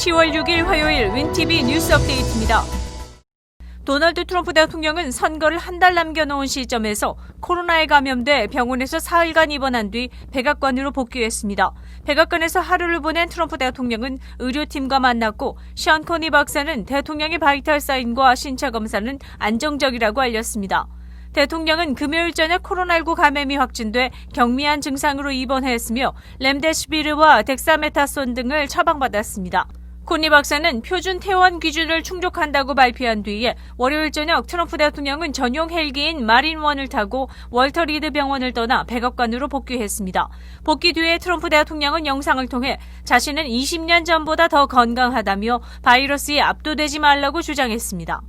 10월 6일 화요일 윈티비 뉴스 업데이트입니다. 도널드 트럼프 대통령은 선거를 한 달 남겨놓은 시점에서 코로나에 감염돼 병원에서 사흘간 입원한 뒤 백악관으로 복귀했습니다. 백악관에서 하루를 보낸 트럼프 대통령은 의료팀과 만났고 션 코니 박사는 대통령의 바이탈 사인과 신체 검사는 안정적이라고 알렸습니다. 대통령은 금요일 저녁 코로나19 감염이 확진돼 경미한 증상으로 입원했으며 렘데시비르와 덱사메타손 등을 처방받았습니다. 코니 박사는 표준 퇴원 기준을 충족한다고 발표한 뒤에 월요일 저녁 트럼프 대통령은 전용 헬기인 마린원을 타고 월터 리드 병원을 떠나 백악관으로 복귀했습니다. 복귀 뒤에 트럼프 대통령은 영상을 통해 자신은 20년 전보다 더 건강하다며 바이러스에 압도되지 말라고 주장했습니다.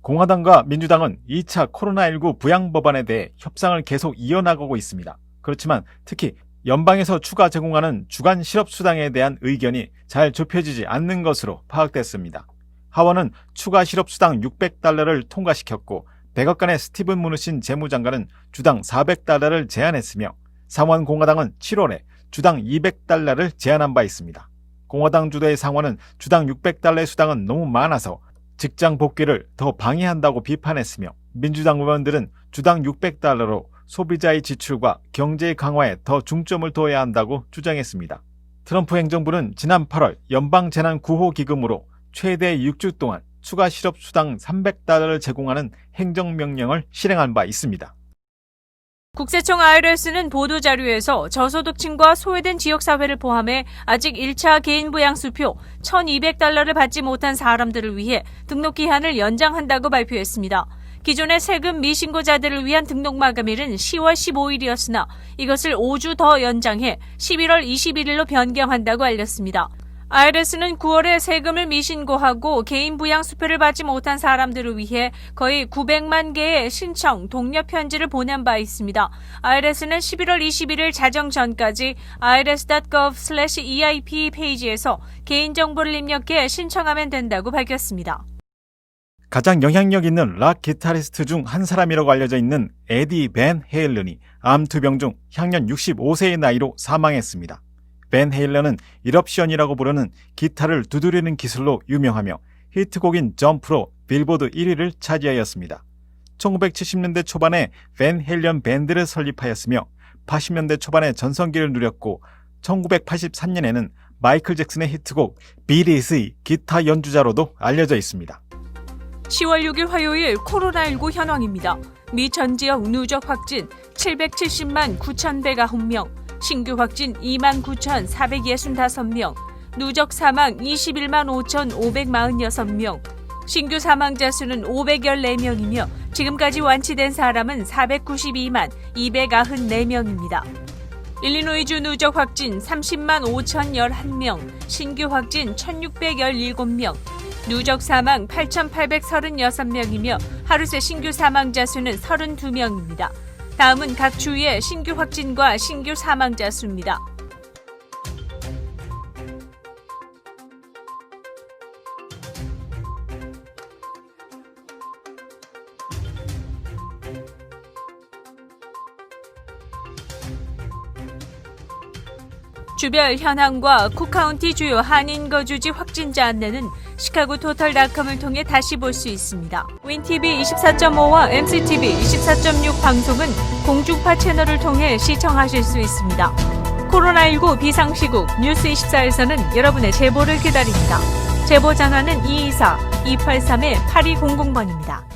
공화당과 민주당은 2차 코로나19 부양 법안에 대해 협상을 계속 이어나가고 있습니다. 그렇지만 특히 연방에서 추가 제공하는 주간 실업 수당에 대한 의견이 잘 좁혀지지 않는 것으로 파악됐습니다. 하원은 추가 실업 수당 600달러를 통과시켰고 백악관의 스티븐 무누신 재무장관은 주당 400달러를 제안했으며 상원 공화당은 7월에 주당 200달러를 제안한 바 있습니다. 공화당 주도의 상원은 주당 600달러의 수당은 너무 많아서 직장 복귀를 더 방해한다고 비판했으며 민주당 의원들은 주당 600달러로 소비자의 지출과 경제 강화에 더 중점을 둬야 한다고 주장했습니다. 트럼프 행정부는 지난 8월 연방재난구호 기금으로 최대 6주 동안 추가 실업 수당 300달러를 제공하는 행정명령을 실행한 바 있습니다. 국세청 IRS는 보도자료에서 저소득층과 소외된 지역사회를 포함해 아직 1차 개인부양수표 1,200달러를 받지 못한 사람들을 위해 등록 기한을 연장한다고 발표했습니다. 기존의 세금 미신고자들을 위한 등록 마감일은 10월 15일이었으나 이것을 5주 더 연장해 11월 21일로 변경한다고 알렸습니다. IRS는 9월에 세금을 미신고하고 개인 부양 수표를 받지 못한 사람들을 위해 거의 900만 개의 신청, 독려 편지를 보낸 바 있습니다. IRS는 11월 21일 자정 전까지 irs.gov/eip 페이지에서 개인 정보를 입력해 신청하면 된다고 밝혔습니다. 가장 영향력 있는 락 기타리스트 중 한 사람이라고 알려져 있는 에디 벤 헤일런이 암투병 중 향년 65세의 나이로 사망했습니다. 벤 헤일런은 일옵션이라고 부르는 기타를 두드리는 기술로 유명하며 히트곡인 점프로 빌보드 1위를 차지하였습니다. 1970년대 초반에 벤 헤일런 밴드를 설립하였으며 80년대 초반에 전성기를 누렸고 1983년에는 마이클 잭슨의 히트곡 비릿의 기타 연주자로도 알려져 있습니다. 10월 6일 화요일 코로나19 현황입니다. 미 전 지역 누적 확진 770만 9,109명, 신규 확진 2만 9,465명, 누적 사망 21만 5,546명, 신규 사망자 수는 514명이며 지금까지 완치된 사람은 492만 294명입니다. 일리노이주 누적 확진 30만 5,011명, 신규 확진 1,617명, 누적 사망 8,836명이며 하루 새 신규 사망자 수는 32명입니다. 다음은 각 주의 신규 확진과 신규 사망자 수입니다. 주별 현황과 쿡카운티 주요 한인 거주지 확진자 안내는 시카고 토탈닷컴을 통해 다시 볼 수 있습니다. 윈TV 24.5와 MCTV 24.6 방송은 공중파 채널을 통해 시청하실 수 있습니다. 코로나19 비상시국 뉴스24에서는 여러분의 제보를 기다립니다. 제보 전화는 224-283-8200번입니다.